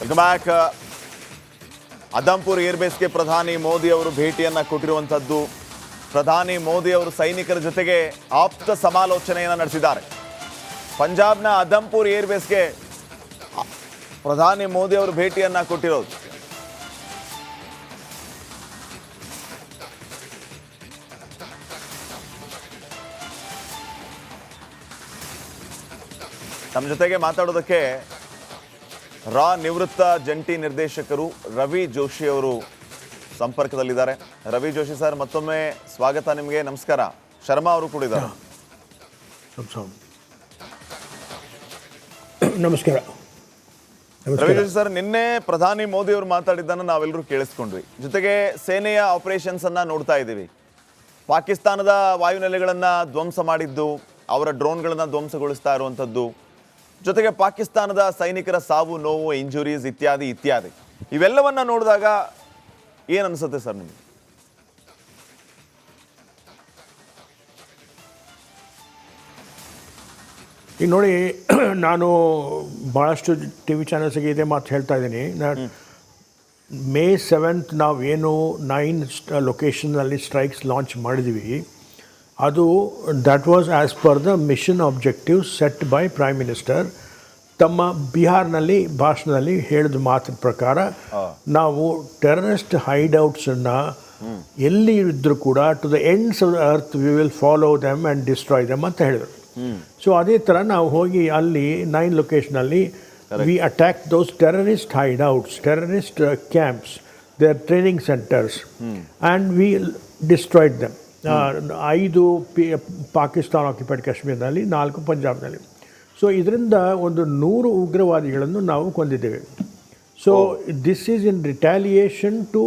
Welcome back Adampur ಏರ್ಬೇಸ್ಗೆ ಪ್ರಧಾನಿ ಮೋದಿ ಅವರು ಭೇಟಿಯನ್ನ ಕೊಟ್ಟಿರುವಂಥದ್ದು. ಪ್ರಧಾನಿ ಮೋದಿ ಅವರು ಸೈನಿಕರ ಜೊತೆಗೆ ಆಪ್ತ ಸಮಾಲೋಚನೆಯನ್ನ ನಡೆಸಿದ್ದಾರೆ. ಪಂಜಾಬ್ನ ಅದಂಪುರ್ ಏರ್ಬೇಸ್ಗೆ ಪ್ರಧಾನಿ ಮೋದಿ ಅವರು ಭೇಟಿಯನ್ನ ಕೊಟ್ಟಿರೋದು. ನಮ್ಮ ಜೊತೆಗೆ ಮಾತಾಡೋದಕ್ಕೆ ರಾ ನಿವೃತ್ತ ಜಂಟಿ ನಿರ್ದೇಶಕರು ರವಿ ಜೋಶಿ ಅವರು ಸಂಪರ್ಕದಲ್ಲಿದ್ದಾರೆ. ರವಿ ಜೋಶಿ ಸರ್ ಮತ್ತೊಮ್ಮೆ ಸ್ವಾಗತ ನಿಮಗೆ. ನಮಸ್ಕಾರ. ಶರ್ಮಾ ಅವರು ಕೂಡ ಇದ್ದಾರೆ. ನಮಸ್ಕಾರ. ರವಿ ಜೋಶಿ ಸರ್ ನಿನ್ನೆ ಪ್ರಧಾನಿ ಮೋದಿ ಅವರು ಮಾತಾಡಿದ್ದನ್ನು ನಾವೆಲ್ಲರೂ ಕೇಳಿಸ್ಕೊಂಡ್ವಿ. ಜೊತೆಗೆ ಸೇನೆಯ ಆಪರೇಷನ್ಸ್ ಅನ್ನ ನೋಡ್ತಾ ಇದ್ದೀವಿ. ಪಾಕಿಸ್ತಾನದ ವಾಯುನೆಲೆಗಳನ್ನ ಧ್ವಂಸ ಮಾಡಿದ್ದು ಅವರ ಡ್ರೋನ್ಗಳನ್ನ ಧ್ವಂಸಗೊಳಿಸ್ತಾ ಇರುವಂಥದ್ದು ಜೊತೆಗೆ ಪಾಕಿಸ್ತಾನದ ಸೈನಿಕರ ಸಾವು, ನೋವು ಇಂಜುರೀಸ್ ಇತ್ಯಾದಿ ಇತ್ಯಾದಿ. ಇವೆಲ್ಲವನ್ನ ನೋಡಿದಾಗ ಏನ್ ಅನ್ಸುತ್ತೆ ಸರ್ ನಿಮ್ಗೆ? ಈಗ ನೋಡಿ, ನಾನು ಭಾಳಷ್ಟು ಟಿ ವಿ ಚಾನಲ್ಸ್ಗೆ ಇದೇ ಮಾತು ಹೇಳ್ತಾ ಇದ್ದೀನಿ. ಮೇ ಸೆವೆಂತ್ ನಾವೇನು ನೈನ್ ಲೊಕೇಶನ್ನಲ್ಲಿ ಸ್ಟ್ರೈಕ್ಸ್ ಲಾಂಚ್ ಮಾಡಿದ್ವಿ. ಅದು that was as per the mission objective set by prime minister ತಮ್ಮ ಬಿಹಾರ್ನಲ್ಲಿ ಭಾಷಣದಲ್ಲಿ ಹೇಳಿದ ಮಾತಿನ ಪ್ರಕಾರ ನಾವು ಟೆರರಿಸ್ಟ್ ಹೈಡ್ಔಟ್ಸನ್ನು ಎಲ್ಲಿ ಇದ್ದರೂ ಕೂಡ to the ends of the earth we will follow them and destroy them ಅಂತ ಹೇಳಿದರು. ಸೊ ಅದೇ ಥರ ನಾವು ಹೋಗಿ ಅಲ್ಲಿ nine ಲೊಕೇಶನಲ್ಲಿ we attack those terrorist hideouts terrorist camps their training centres and we destroyed them ಐದು ಪಿ ಪಾಕಿಸ್ತಾನ ಆಕ್ಯುಪೈಡ್ ಕಾಶ್ಮೀರದಲ್ಲಿ ನಾಲ್ಕು ಪಂಜಾಬ್ನಲ್ಲಿ. ಸೊ ಇದರಿಂದ ಒಂದು ನೂರು ಉಗ್ರವಾದಿಗಳನ್ನು ನಾವು ಕೊಂದಿದ್ದೇವೆ. So this is in retaliation to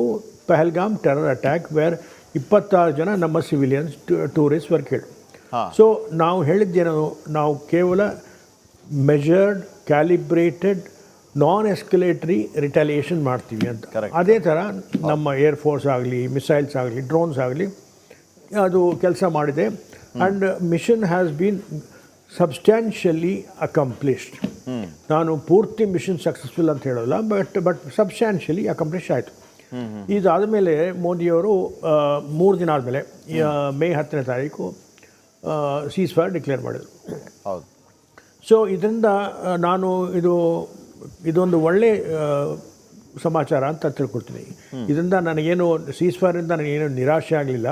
Pahalgam terror attack where ಇಪ್ಪತ್ತಾರು ಜನ ನಮ್ಮ ಸಿವಿಲಿಯನ್ಸ್ ಟೂರಿಸ್ಟ್ ವರ್ ಕೇಳು. ಸೊ ನಾವು ಹೇಳಿದ್ದೇನೋ ನಾವು ಕೇವಲ ಮೆಜರ್ಡ್ ಕ್ಯಾಲಿಬ್ರೇಟೆಡ್ ನಾನ್ ಎಸ್ಕಲೇಟರಿ ರಿಟ್ಯಾಲಿಯೇಷನ್ ಮಾಡ್ತೀವಿ ಅಂತ. ಅದೇ ಥರ ನಮ್ಮ ಏರ್ ಫೋರ್ಸ್ ಆಗಲಿ ಮಿಸೈಲ್ಸ್ ಆಗಲಿ ಡ್ರೋನ್ಸ್ ಆಗಲಿ ಅದು ಕೆಲಸ ಮಾಡಿದೆ. And mission has been substantially accomplished ನಾನು ಪೂರ್ತಿ ಮಿಷನ್ ಸಕ್ಸಸ್ಫುಲ್ ಅಂತ ಹೇಳೋಲ್ಲ ಬಟ್ ಬಟ್ ಸಬ್ಸ್ಟ್ಯಾನ್ಷಿಯಲಿ ಅಕಂಪ್ಲಿಷ್ ಆಯಿತು. ಇದಾದ ಮೇಲೆ ಮೋದಿಯವರು ಮೂರು ದಿನ ಆದಮೇಲೆ ಮೇ ಹತ್ತನೇ ತಾರೀಕು ಸೀಸ್ ಫೈರ್ ಡಿಕ್ಲೇರ್ ಮಾಡಿದರು. ಹೌದು. ಸೊ ಇದರಿಂದ ನಾನು ಇದು ಇದೊಂದು ಒಳ್ಳೆ ಸಮಾಚಾರ ಅಂತ ತಿಳ್ಕೊಳ್ತೀನಿ ಇದರಿಂದ ನನಗೇನು ಸೀಸ್ ಫೈರಿಂದ ನನಗೇನು ನಿರಾಶೆ ಆಗಲಿಲ್ಲ.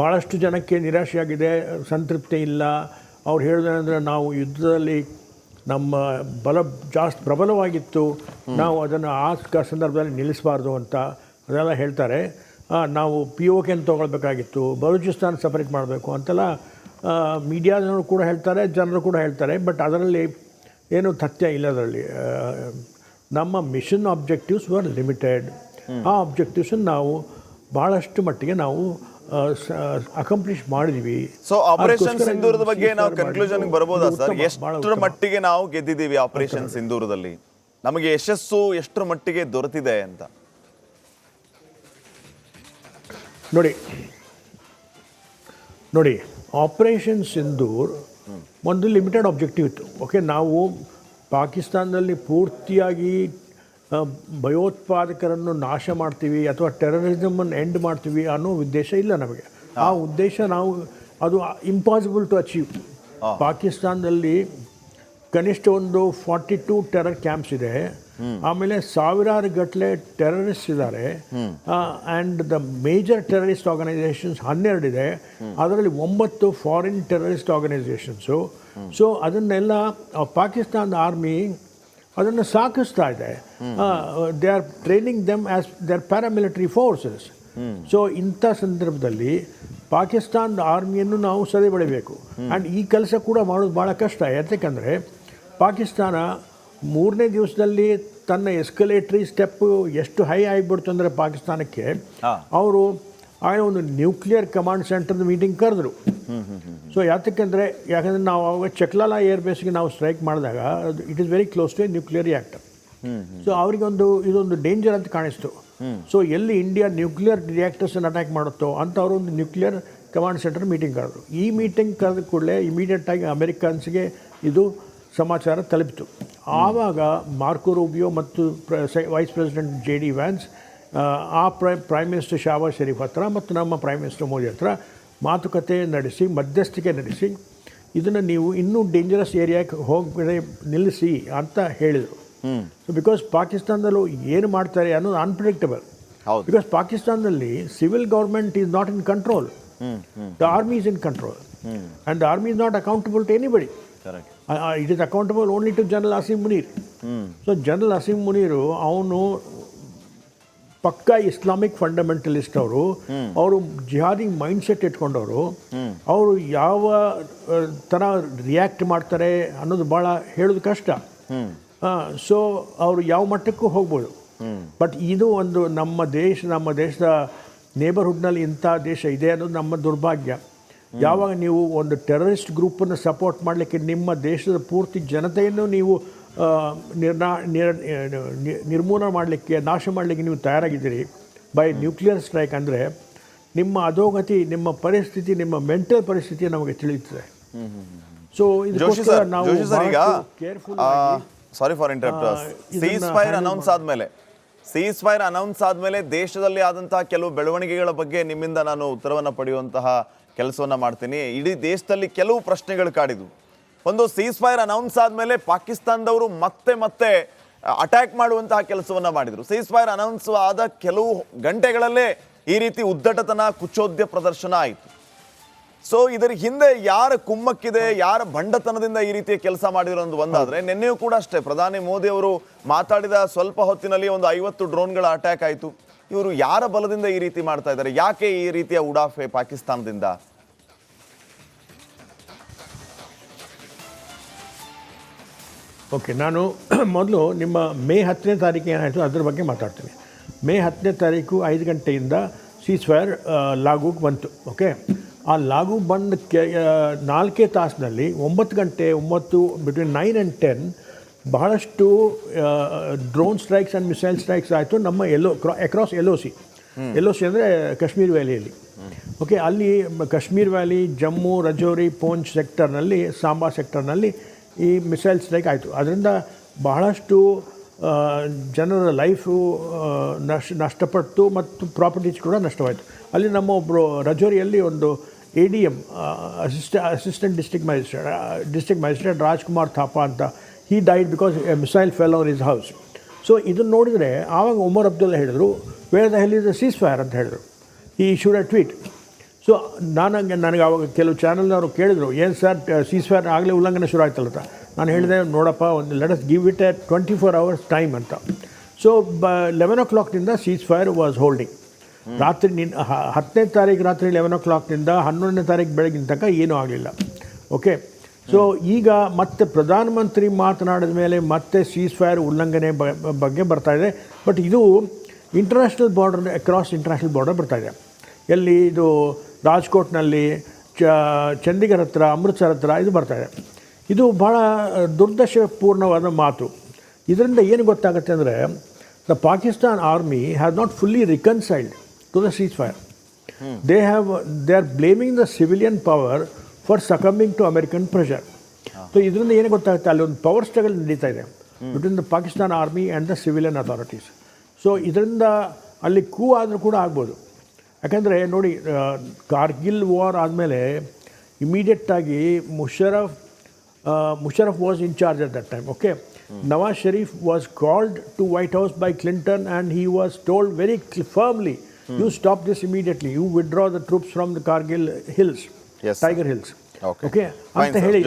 ಭಾಳಷ್ಟು ಜನಕ್ಕೆ ನಿರಾಶೆ ಆಗಿದೆ ಸಂತೃಪ್ತಿ ಇಲ್ಲ. ಅವ್ರು ಹೇಳಿದ್ರೆ ನಾವು ಯುದ್ಧದಲ್ಲಿ ನಮ್ಮ ಬಲ ಜಾಸ್ತಿ ಪ್ರಬಲವಾಗಿತ್ತು. ನಾವು ಅದನ್ನು ಆ ಸಂದರ್ಭದಲ್ಲಿ ನಿಲ್ಲಿಸಬಾರ್ದು ಅಂತ ಅದೆಲ್ಲ ಹೇಳ್ತಾರೆ. ನಾವು ಪಿ ಒ ಕೆನ ತೊಗೊಳ್ಬೇಕಾಗಿತ್ತು ಬಲೂಚಿಸ್ತಾನ್ ಸಪರೇಟ್ ಮಾಡಬೇಕು ಅಂತೆಲ್ಲ ಮೀಡಿಯಾದವರು ಕೂಡ ಹೇಳ್ತಾರೆ ಜನರು ಕೂಡ ಹೇಳ್ತಾರೆ ಬಟ್ ಅದರಲ್ಲಿ ಏನು ತಥ್ಯ ಇಲ್ಲ ಅದರಲ್ಲಿ. ನಮ್ಮ ಮಿಷನ್ ಆಬ್ಜೆಕ್ಟಿವ್ಸ್ ವರ್ ಲಿಮಿಟೆಡ್ ಆ ಆಬ್ಜೆಕ್ಟಿವ್ಸನ್ನು ನಾವು ಭಾಳಷ್ಟು ಮಟ್ಟಿಗೆ ನಾವು ಅಕಂಪ್ಲಿಷ್ ಮಾಡಿದೀವಿ. ಸೊ ಆಪರೇಷನ್ ಸಿಂಧೂರದ ಬಗ್ಗೆ ನಾವು ಕನ್ಕ್ಲೂಷನ್ ಬರ್ಬೋದಾ ಸರ್? ಎಷ್ಟರ ಮಟ್ಟಿಗೆ ನಾವು ಗೆದ್ದಿದ್ದೀವಿ ಆಪರೇಷನ್ ಸಿಂಧೂರದಲ್ಲಿ ನಮಗೆ ಯಶಸ್ಸು ಎಷ್ಟರ ಮಟ್ಟಿಗೆ ದೊರೆತಿದೆ ಅಂತ? ನೋಡಿ ನೋಡಿ ಆಪರೇಷನ್ ಸಿಂಧೂರ್ ಒಂದು ಲಿಮಿಟೆಡ್ ಆಬ್ಜೆಕ್ಟಿವ್ ಇತ್ತು. ಓಕೆ ನಾವು ಪಾಕಿಸ್ತಾನದಲ್ಲಿ ಪೂರ್ತಿಯಾಗಿ ಭಯೋತ್ಪಾದಕರನ್ನು ನಾಶ ಮಾಡ್ತೀವಿ ಅಥವಾ ಟೆರರಿಸಮನ್ನು ಎಂಡ್ ಮಾಡ್ತೀವಿ ಅನ್ನೋ ಉದ್ದೇಶ ಇಲ್ಲ ನಮಗೆ. ಆ ಉದ್ದೇಶ ನಾವು ಅದು ಇಂಪಾಸಿಬಲ್ ಟು ಅಚೀವ್ ಪಾಕಿಸ್ತಾನದಲ್ಲಿ ಕನಿಷ್ಠ ಒಂದು ಫಾರ್ಟಿ ಟೂ ಟೆರರ್ ಕ್ಯಾಂಪ್ಸ್ ಇದೆ ಆಮೇಲೆ ಸಾವಿರಾರು ಗಟ್ಟಲೆ ಟೆರರಿಸ್ಟ್ ಇದ್ದಾರೆ. And the major terrorist organisations ಹನ್ನೆರಡಿದೆ ಅದರಲ್ಲಿ ಒಂಬತ್ತು ಫಾರಿನ್ ಟೆರರಿಸ್ಟ್ ಆರ್ಗನೈಸೇಷನ್ಸು ಸೊ ಅದನ್ನೆಲ್ಲ ಪಾಕಿಸ್ತಾನ ಪಾಕಿಸ್ತಾನದ ಆರ್ಮಿ ಅದನ್ನು ಸಾಕಿಸ್ತಾ ಇದೆ. They are training them as their paramilitary forces so ಇಂಥ ಸಂದರ್ಭದಲ್ಲಿ ಪಾಕಿಸ್ತಾನದ ಆರ್ಮಿಯನ್ನು ನಾವು ಸದೆ ಬೆಳಿಬೇಕು ಆ್ಯಂಡ್ ಈ ಕೆಲಸ ಕೂಡ ಮಾಡೋದು ಭಾಳ ಕಷ್ಟ. ಯಾಕೆಂದ್ರೆ ಪಾಕಿಸ್ತಾನ ಮೂರನೇ ದಿವಸದಲ್ಲಿ ತನ್ನ ಎಸ್ಕಲೇಟ್ರಿ ಸ್ಟೆಪ್ಪು ಎಷ್ಟು ಹೈ ಆಗಿಬಿಡ್ತು ಅಂದರೆ ಪಾಕಿಸ್ತಾನಕ್ಕೆ ಅವರು ಆಗ ಒಂದು ನ್ಯೂಕ್ಲಿಯರ್ ಕಮಾಂಡ್ ಸೆಂಟರ್ದು ಮೀಟಿಂಗ್ ಕರೆದ್ರು. ಸೊ ಯಾತಕ್ಕೆಂದರೆ ಯಾಕಂದರೆ ನಾವು ಅವಾಗ ಚಕ್ಲಾಲ ಏರ್ಬೇಸ್ಗೆ ನಾವು ಸ್ಟ್ರೈಕ್ ಮಾಡಿದಾಗ it is very close to a nuclear reactor so ಅವರಿಗೊಂದು ಇದೊಂದು ಡೇಂಜರ್ ಅಂತ ಕಾಣಿಸ್ತು. ಸೊ ಎಲ್ಲಿ ಇಂಡಿಯಾ ನ್ಯೂಕ್ಲಿಯರ್ ರಿಯಾಕ್ಟರ್ಸನ್ನು ಅಟ್ಯಾಕ್ ಮಾಡುತ್ತೋ ಅಂತ ಅವರು ಒಂದು ನ್ಯೂಕ್ಲಿಯರ್ ಕಮಾಂಡ್ ಸೆಂಟರ್ ಮೀಟಿಂಗ್ ಕರೆದ್ರು. ಈ ಮೀಟಿಂಗ್ ಕರೆದ ಕೂಡಲೇ ಇಮಿಡಿಯೇಟಾಗಿ ಅಮೆರಿಕನ್ಸ್ಗೆ ಇದು ಸಮಾಚಾರ ತಲುಪಿತು. ಆವಾಗ ಮಾರ್ಕೋ ರೂಬಿಯೋ ಮತ್ತು vice president J D Vance ಆ, ಆ ಪ್ರೈ ಪ್ರೈಮ್ ಮಿನಿಸ್ಟರ್ ಶಾಬಾಜ್ ಶರೀಫ್ ಹತ್ರ ಮತ್ತು ನಮ್ಮ ಪ್ರೈಮ್ ಮಿನಿಸ್ಟರ್ ಮೋದಿ ಹತ್ರ ಮಾತುಕತೆ ನಡೆಸಿ ಮಧ್ಯಸ್ಥಿಕೆ ನಡೆಸಿ ಇದನ್ನು ನೀವು ಇನ್ನೂ ಡೇಂಜರಸ್ ಏರಿಯಾಕ್ಕೆ ಹೋಗಿ ನಿಲ್ಲಿಸಿ ಅಂತ ಹೇಳಿದರು. ಸೊ ಬಿಕಾಸ್ ಪಾಕಿಸ್ತಾನದಲ್ಲೂ ಏನು ಮಾಡ್ತಾರೆ ಅನ್ನೋದು ಅನ್ಪ್ರಿಡಿಕ್ಟಬಲ್ ಬಿಕಾಸ್ ಪಾಕಿಸ್ತಾನದಲ್ಲಿ civil government is not in control the army is in control and the army is not accountable to anybody it is accountable only to general Asim Munir so general Asim Munir ಅವನು ಪಕ್ಕಾ Islamic fundamentalist ಅವರು ಅವರು jihadi mind set ಇಟ್ಕೊಂಡವರು, ಅವರು ಯಾವ ಥರ react ಮಾಡ್ತಾರೆ ಅನ್ನೋದು ಭಾಳ ಹೇಳೋದು ಕಷ್ಟ. ಸೊ ಅವರು ಯಾವ ಮಟ್ಟಕ್ಕೂ ಹೋಗ್ಬೋದು. ಬಟ್ ಇದು ಒಂದು ನಮ್ಮ ದೇಶ, ನಮ್ಮ ದೇಶದ ನೇಬರ್ಹುಡ್ನಲ್ಲಿ ಇಂಥ ದೇಶ ಇದೆ ಅನ್ನೋದು ನಮ್ಮ ದುರ್ಭಾಗ್ಯ. ಯಾವಾಗ ನೀವು ಒಂದು ಟೆರರಿಸ್ಟ್ ಗ್ರೂಪನ್ನು ಸಪೋರ್ಟ್ ಮಾಡಲಿಕ್ಕೆ ನಿಮ್ಮ ದೇಶದ ಪೂರ್ತಿ ಜನತೆಯನ್ನು ನೀವು ನಿರ್ನಾ ನಿರ್ ನಿರ್ಮೂಲ ನಿರ್ಮೂಲನೆ ಮಾಡಲಿಕ್ಕೆ ನಾಶ ಮಾಡಲಿಕ್ಕೆ ನೀವು ತಯಾರಾಗಿದ್ದೀರಿ. ಬೈ ನ್ಯೂಕ್ಲಿಯರ್ ಸ್ಟ್ರೈಕ್ ಅಂದರೆ ನಿಮ್ಮ ಅಧೋಗತಿ ನಿಮ್ಮ ಪರಿಸ್ಥಿತಿ ನಿಮ್ಮ ಮೆಂಟಲ್ ಪರಿಸ್ಥಿತಿ ನಮಗೆ ತಿಳಿಯುತ್ತದೆ. ಸೊ ಇದಕ್ಕೋಸ್ಕರ careful sorry for interrupt ceasefire announce ಆದ್ಮೇಲೆ. ಸೀಸ್ ಫೈರ್ ಅನೌನ್ಸ್ ಆದಮೇಲೆ ದೇಶದಲ್ಲಿ ಆದಂತಹ ಕೆಲವು ಬೆಳವಣಿಗೆಗಳ ಬಗ್ಗೆ ನಿಮ್ಮಿಂದ ನಾನು ಉತ್ತರವನ್ನ ಪಡೆಯುವಂತಹ ಕೆಲಸವನ್ನ ಮಾಡ್ತೀನಿ. ಇಡೀ ದೇಶದಲ್ಲಿ ಕೆಲವು ಪ್ರಶ್ನೆಗಳು ಕಾಡಿದ್ವು. ಒಂದು ಸೀಸ್ ಫೈರ್ ಅನೌನ್ಸ್ ಆದಮೇಲೆ ಪಾಕಿಸ್ತಾನದವರು ಮತ್ತೆ ಮತ್ತೆ ಅಟ್ಯಾಕ್ ಮಾಡುವಂತಹ ಕೆಲಸವನ್ನ ಮಾಡಿದ್ರು. ಸೀಸ್ ಫೈರ್ ಅನೌನ್ಸ್ ಆದ ಕೆಲವು ಗಂಟೆಗಳಲ್ಲೇ ಈ ರೀತಿ ಉದ್ದಟತನ ಕುಚೋದ್ಯ ಪ್ರದರ್ಶನ ಆಯಿತು. ಸೊ ಇದರ ಹಿಂದೆ ಯಾರ ಕುಮ್ಮಕ್ಕಿದೆ ಯಾರ ಬಂಡತನದಿಂದ ಈ ರೀತಿಯ ಕೆಲಸ ಮಾಡಿದ್ರು ಒಂದು ಒಂದಾದ್ರೆ ನಿನ್ನೆಯೂ ಕೂಡ ಅಷ್ಟೇ ಪ್ರಧಾನಿ ಮೋದಿ ಅವರು ಮಾತಾಡಿದ ಸ್ವಲ್ಪ ಹೊತ್ತಿನಲ್ಲಿ ಒಂದು ಐವತ್ತು ಡ್ರೋನ್ಗಳ ಅಟ್ಯಾಕ್ ಆಯಿತು. ಇವರು ಯಾರ ಬಲದಿಂದ ಈ ರೀತಿ ಮಾಡ್ತಾ ಇದ್ದಾರೆ? ಯಾಕೆ ಈ ರೀತಿಯ ಉಡಾಫೆ ಪಾಕಿಸ್ತಾನದಿಂದ? ಓಕೆ ನಾನು ಮೊದಲು ನಿಮ್ಮ ಮೇ ಹತ್ತನೇ ತಾರೀಕು ಏನಾಯಿತು ಅದ್ರ ಬಗ್ಗೆ ಮಾತಾಡ್ತೀನಿ. ಮೇ ಹತ್ತನೇ ತಾರೀಕು ಐದು ಗಂಟೆಯಿಂದ ಸೀಸ್ ಫೈರ್ ಲಾಗುಗೆ ಬಂತು ಓಕೆ ಆ ಲಾಗು ಬಂದ ಕೆ ನಾಲ್ಕೇ ತಾಸಿನಲ್ಲಿ ಒಂಬತ್ತು ಗಂಟೆ ಒಂಬತ್ತು ಬಿಟ್ವೀನ್ ನೈನ್ ಆ್ಯಂಡ್ ಟೆನ್ ಬಹಳಷ್ಟು drone strikes and missile strikes ಆಯಿತು ನಮ್ಮ ಎಲ್ಲೋ across L O C L O C ಅಂದರೆ ಕಾಶ್ಮೀರ್ ವ್ಯಾಲಿಯಲ್ಲಿ ಓಕೆ ಅಲ್ಲಿ ಕಾಶ್ಮೀರ್ ವ್ಯಾಲಿ ಜಮ್ಮು ರಜೌರಿ ಪೂಂಚ್ ಸೆಕ್ಟರ್ನಲ್ಲಿ ಸಾಂಬಾ ಸೆಕ್ಟರ್ನಲ್ಲಿ ಈ ಮಿಸೈಲ್ ಸ್ಟ್ರೈಕ್ ಆಯಿತು. ಅದರಿಂದ ಬಹಳಷ್ಟು ಜನರ ಲೈಫು ನಷ್ಟ ನಷ್ಟಪಟ್ಟು ಮತ್ತು ಪ್ರಾಪರ್ಟೀಸ್ ಕೂಡ ನಷ್ಟವಾಯಿತು. ಅಲ್ಲಿ ನಮ್ಮ ಒಬ್ಬರು ರಜೋರಿಯಲ್ಲಿ ಒಂದು A D M assist, assistant district magistrate district magistrate Rajkumar Thapa ಅಂತ, he died because a missile fell over his house. So, ಇದನ್ನು ನೋಡಿದರೆ ಆವಾಗ ಉಮರ್ ಅಬ್ದುಲ್ಲಾ ಹೇಳಿದರು, where the hell is a ceasefire ಅಂತ ಹೇಳಿದರು. ಈ ಶೂಡ್ ಅ ಟ್ವೀಟ್ ಸೊ ನಾನು ನನಗೆ ಅವಾಗ ಕೆಲವು ಚಾನಲ್ನವರು ಕೇಳಿದರು ಏನು ಸರ್ ಸೀಸ್ ಫೈರ್ ಆಗಲೇ ಉಲ್ಲಂಘನೆ ಶುರು ಆಯ್ತಲ್ಲ ಅಂತ ನಾನು ಹೇಳಿದೆ ನೋಡಪ್ಪ ಒಂದು let's give it a twenty four hours time ಅಂತ. ಸೊ ಬ ಲೆವೆನ್ ಓ ಕ್ಲಾಕ್ನಿಂದ ಸೀಸ್ ಫೈರ್ ವಾಸ್ ಹೋಲ್ಡಿಂಗ್ ರಾತ್ರಿ ನಿನ್ನ ಹತ್ತನೇ ತಾರೀಕು ರಾತ್ರಿ ಲೆವೆನ್ ಓ ಕ್ಲಾಕ್ನಿಂದ ಹನ್ನೊಂದನೇ ತಾರೀಕು ಬೆಳಗಿನ ತನಕ ಏನೂ ಆಗಲಿಲ್ಲ. ಓಕೆ ಸೊ ಈಗ ಮತ್ತೆ ಪ್ರಧಾನಮಂತ್ರಿ ಮಾತನಾಡಿದ ಮೇಲೆ ಮತ್ತೆ ಸೀಸ್ ಫೈರ್ ಉಲ್ಲಂಘನೆ ಬ- ಬಗ್ಗೆ ಬರ್ತಾ ಇದೆ. ಬಟ್ ಇದು international border across international border ಬರ್ತಾ ಇದೆ. ಎಲ್ಲಿ ಇದು ರಾಜ್ಕೋಟ್ನಲ್ಲಿ ಚ ಚಂಡೀಗಢ ಹತ್ರ ಅಮೃತ್ಸರ್ ಹತ್ರ ಇದು ಬರ್ತಾಯಿದೆ ಇದೆ. ಇದು ಭಾಳ ದುರ್ದಶಪೂರ್ಣವಾದ ಮಾತು. ಇದರಿಂದ ಏನು ಗೊತ್ತಾಗುತ್ತೆ ಅಂದರೆ the Pakistan army has not fully reconciled to the ceasefire. They have they are blaming the civilian power for succumbing to American pressure. So ಇದರಿಂದ ಏನು ಗೊತ್ತಾಗುತ್ತೆ ಅಲ್ಲಿ ಒಂದು ಪವರ್ ಸ್ಟ್ರಗಲ್ ನಡೀತಾ ಇದೆ between the Pakistan army and the civilian authorities. So ಇದರಿಂದ ಅಲ್ಲಿ ಕೂ ಆದರೂ ಕೂಡ ಆಗ್ಬೋದು. ಯಾಕಂದರೆ ನೋಡಿ ಕಾರ್ಗಿಲ್ ವಾರ್ ಆದಮೇಲೆ ಇಮಿಡಿಯೇಟಾಗಿ Musharraf Musharraf was in charge at that time okay Nawaz Sharif was called to White House by Clinton and he was told very firmly you stop this immediately you withdraw the troops from the Kargil hills Tiger Hills. Okay ಅಂತ ಹೇಳಿ